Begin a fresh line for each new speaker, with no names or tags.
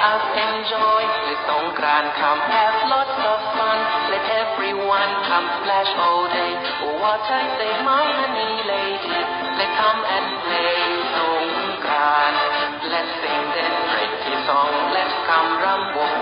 us enjoy. Let Songkran come, have lots of fun. Let everyone come, splash all day. Oh, what I say, my honey lady. Let come and play Song Songkran. Let's sing this pretty song. Let's come rumble.